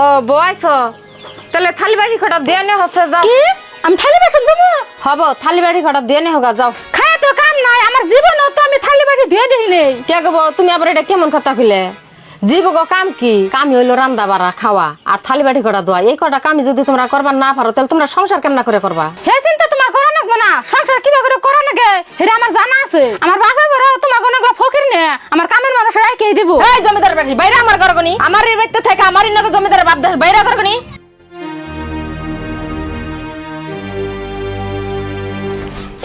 ও বয়স। তাহলে থালি বাড়ি খটা দিয়ে নে হচ্ছে যাও। কি? আমি থালি বাসন দেবো হব থালি বাড়ি খটা দিয়ে নে হোগা যাও। খায় তো কাম নাই আমার জীবনও তো আমি থালি বাটি ধুয়ে দিই নেই। কে গো তুমি আবার এটা কেমন কথা কইলে? জীব গো কাম কি? কাম হইল রান্দা বাড়া খাওয়া। আর থালি বাড়ি কটা দোয়া এই কটা কামি যদি তোমরা করবার না পারো তাহলে তোমরা সংসার কেমনা করে করবা? হে চিন্তা তোমার লাগবে না? সংসার কীভাবে করে করা লাগে এটা আমার জানা আছে। আমার বাবা বড় তোমার কোনো ফকির নে। আমার কামের মানুষ রাইকে দিব। এই জমিদার বাড়ি বাইরে আমার করগনি আমার এই বাড়িতে থেকে আমার ইনকে জমিদার বাপ দাস বাইরে করগনি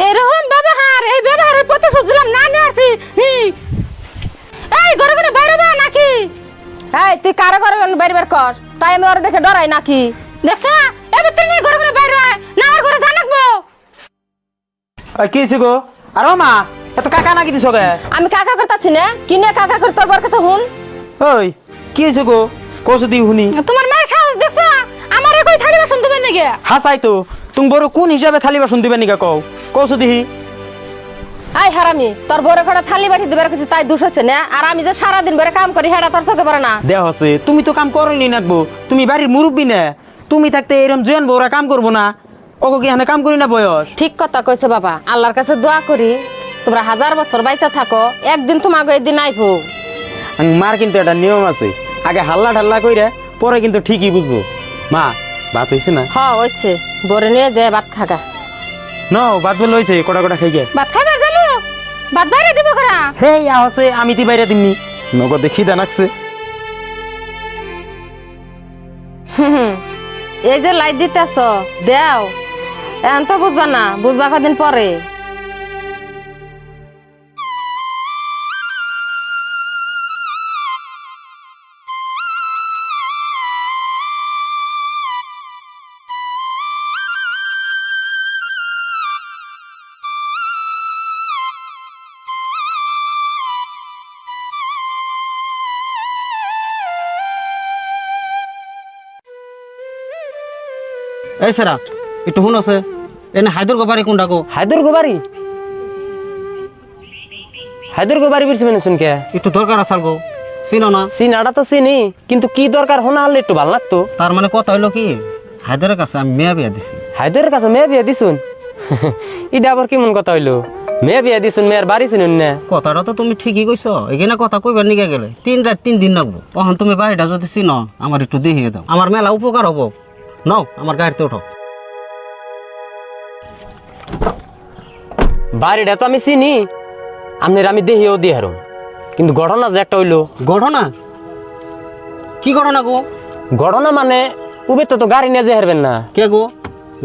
এরকম ব্যবহার এই ব্যবহারের প্রতিশোধ দিলাম না নিয়ে আসছি। এই ঘরে বাইরে বা নাকি। এই তুই কারও করগনি বাইরে বের কর। তাই আমি ওর দেখে ডরাই নাকি। দেখছ এবার ঘরে ঘরে বাইরে কি হয়েছে গো? আর মা এত কাকা নাকি দিছ গে আমি কাকা করতাছি না কিনে কাকা করে তোর কাছে হুন? ওই কি হয়েছে গো? কৌশো দি শুনি তোমার মায়ের সাহস দেখছ? আমার কই থালি বাসন দেবে নাকি? হাসাই তো তুমি বড় কোন হিসাবে থালি বাসন দিবে নিকা কও? কৌশো দিহি। আই হারামি তোর বড় কটা থালি বাটি দিবার কিছু তাই দুষ হচ্ছে না আর আমি যে সারাদিন বরে কাম করি হেডা তোর চোখে পড়ে না। দেহ হচ্ছে তুমি তো কাম করনি নাকবো তুমি বাড়ির মুরব্বী না তুমি থাকতে এরম জোয়ান বউরা কাম করব না। ওকে কি এখানে কাম করি না বয়স? ঠিক কথা কইছে বাবা। আল্লাহর কাছে দোয়া করি তোমরা হাজার বছর বাইসা থাকো একদিন তোমাকে একদিন আইবো। মার কিন্তু একটা নিয়ম আছে। আগে হাল্লা ঠাল্লা কইরে পরে কিন্তু ঠিকই বুঝব। মা ভাত হয়েছে না? হ হইছে। বরে নিয়ে যে ভাত খাগা ন ভাত বলে হয়েছে কটা কটা খাইকে ভাত খাবে জানো ভাত বাইরে দিব করা। হে ইয়া হচ্ছে আমি তি বাইরে দিমনি। নগদ দেখি দানাকছে এই যে লাইট দিতেছ দেও। এখন তো বুঝবা না বুঝবা কদিন পরে। এই সেরা একটু শুন আছে। এনে হায়দর গোবারি কোনটা গো হায়দর গোবারি হায়দর গোবারি বলছি মানে শুনকে একটু দরকার আসাল গো। চিনো না। চিনাটা তো চিনি কিন্তু কি দরকার হোনা হলে একটু ভালো লাগতো। তার মানে কথা হইল কি হায়দরের কাছে আমি মেয়া বিয়া দিছি। হায়দরের কাছে মেয়ে বিয়ে দিছুন? এটা আবার কেমন কথা হইল? মেয়ে বিয়ে দিছুন মেয়ের বাড়ি চিনুন না কথাটা তো তুমি ঠিকই কইছো এখানে কথা কইবার নিকে গেলে। তিন রাত তিন দিন লাগবো। তখন তুমি বাড়িটা যদি চিনো আমার একটু দেখিয়ে দাও। আমার মেলা উপকার হব। নাও আমার গাড়িতে ওঠো বাড়িটা তো আমি চিনি। আপনার আমি দেহিও দিয়ে হারুম। কিন্তু ঘটনা যে একটা হইল। ঘটনা? কি ঘটনা গো? ঘটনা মানে উবে তো তো গাড়ি নিয়ে যে হারবেন না। কে গো?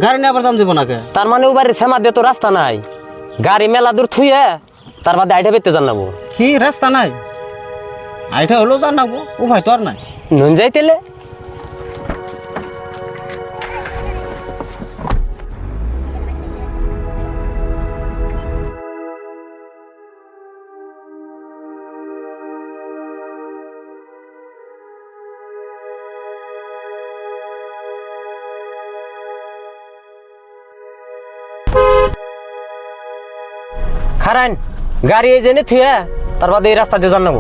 গাড়ি নিয়ে আবার যাব না কে? তার মানে উবারের সেমা দিয়ে তো রাস্তা নাই। গাড়ি মেলা দূর থুয়ে তার বাদে আইটা পেতে জানাব কি রাস্তা নাই? আইটা হলো জান না উপায় তো আর নাই। নুন যাইতেলে? খারান গাড়ি এই জেনে থুয়ে তার বাদে এই রাস্তা দিয়ে জানাব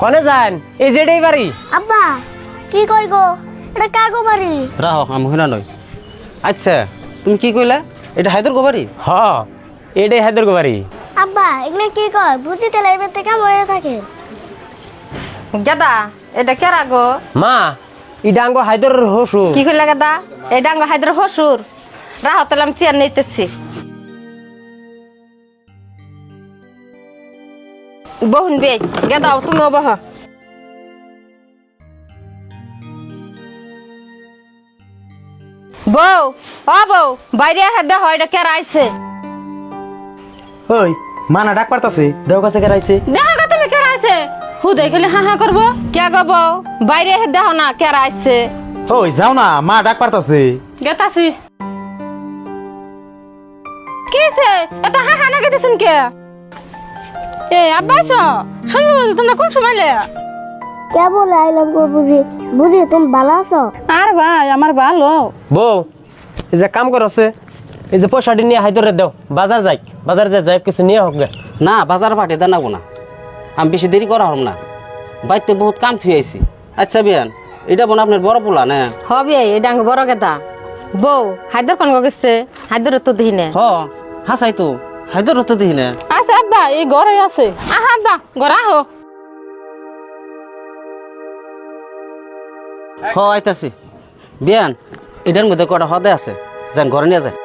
কনে যান? এই যেটাই বাড়ি। আব্বা কি কই গো? এটা কাগো বাড়ি? রাহ আমি হইনা নই আচ্ছা তুমি কি কইলা? এটা হায়দর গোবারি হ এটাই হায়দর বাড়ি। আব্বা এগুলো কি কয়? বুঝি তেলে এবার থেকে মরে থাকে। গেদা এটা কেরা গো? মা ই ডাঙ্গ হায়দরের হসু কি কইলা গেদা? এই ডাঙ্গ হায়দ্র হসুর রাহত তেলাম চেয়ার নিতেছি। বহুন বে গেদাও তুমিও বহ বউ ও বউ বাইরে হেদে হয় এটা কেরা আইছে ওই মানা ডাক পারতাছে দেহ কাছে কেরাইছে দেখা গো তুমি কেরা আছে হুদে খেলে হা হা করব? কে গো বউ বাইরে হেদে হও না কেরা আইছে ওই যাও না মা ডাক পারতাছে। গেতাছি। কিছে এত হা হা না গেতেছেন কে? এ আব্বাইছ সঞ্জয় বল তোমরা কোন সময় লে কে বলে আইলাম গো বুঝি? বুঝি তুমি ভালো আছো? আর ভাই আমার ভালো। বউ এই যে কাম করছে এই যে পয়সাটি নিয়ে হায়দরে দেও বাজার যাই বাজার যাই যাই কিছু নিয়ে হোক গে। না বাজার পাঠে দানাবো না আমি বেশি দেরি করা হলাম না। বাড়িতে বহুত কাম থুই আইছি। আচ্ছা বিয়ান এটা বোন আপনার বড় পোলা না? হবে এই ডাঙ্গ বড় গেদা। বউ হায়দর কোন গেছে? হায়দর তো দিহি নে। হ হাসাই তো হায়দর না। আছে আব্বা এই ঘরে আছে। আহা আব্বা ঘর আহো। হ আইতাছি। বিয়ান এটার মধ্যে কটা হদে আছে? যান ঘরে নিয়ে যায়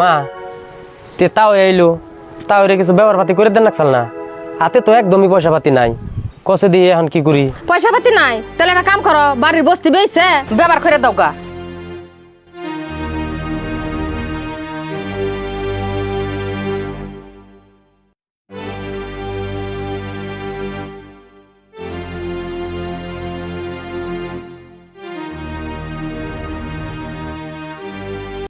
মা তে তাও এইলো তাও রে কিছু ব্যবহার পাতি করে দেন নাকসাল না হাতে তো একদমই পয়সা পাতি নাই। কষে দিয়ে এখন কি করি? পয়সা পাতি নাই। তাহলে একটা কাম করো বাড়ির বস্তি বেইছে ব্যবহার করে দাও গা।